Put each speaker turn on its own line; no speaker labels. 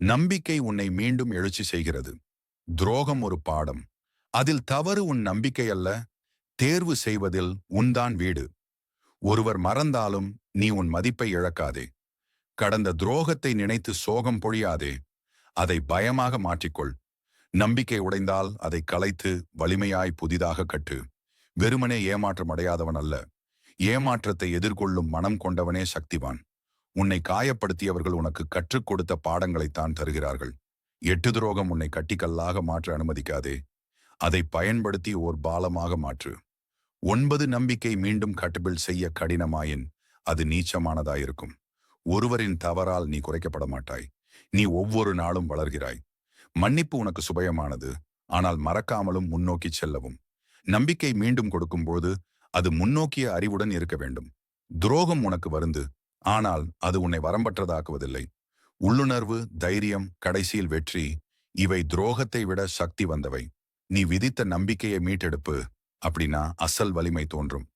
நம்பிக்கை உன்னை மீண்டும் எழுச்சி செய்கிறது. துரோகம் ஒரு பாடம். அதில் தவறு உன் நம்பிக்கை அல்ல தேர்வு செய்வதில் உன்தான் வீடு. ஒருவர் மறந்தாலும் நீ உன் மதிப்பை இழக்காதே. கடந்த துரோகத்தை நினைத்து சோகம் பொழியாதே. அதை பயமாக மாற்றிக்கொள். நம்பிக்கை உடைந்தால் அதை கலைத்து வலிமையாய் புதிதாக கட்டு. வெறுமனே ஏமாற்றம் அடையாதவன் அல்ல. ஏமாற்றத்தை எதிர்கொள்ளும் மனம் கொண்டவனே சக்திவான். உன்னை காயப்படுத்தியவர்கள் உனக்கு கற்றுக் கொடுத்த பாடங்களைத்தான் தருகிறார்கள். எட்டு துரோகம் உன்னை கட்டிக்கல்லாக மாற்ற அனுமதிக்காதே. அதை பயன்படுத்தி ஓர் பாலமாக மாற்று. ஒன்பது நம்பிக்கை மீண்டும் கட்டுபில் செய்ய கடினமாயின் அது நீச்சமானதாயிருக்கும். ஒருவரின் தவறால் நீ குறைக்கப்பட மாட்டாய். நீ ஒவ்வொரு நாளும் வளர்கிறாய். மன்னிப்பு உனக்கு சுபயமானது ஆனால் மறக்காமலும் முன்னோக்கி செல்லவும். நம்பிக்கை மீண்டும் கொடுக்கும்போது அது முன்னோக்கிய அறிவுடன் இருக்க வேண்டும். துரோகம் உனக்கு வருந்து ஆனால் அது உன்னை வரம்பற்றதாக்குவதில்லை. உள்ளுணர்வு தைரியம் கடைசியில் வெற்றி இவை துரோகத்தை விட சக்தி வந்தவை. நீ விதித்த நம்பிக்கையை மீட்டெடுப்பு அப்படின்னா அசல் வலிமை தோன்றும்.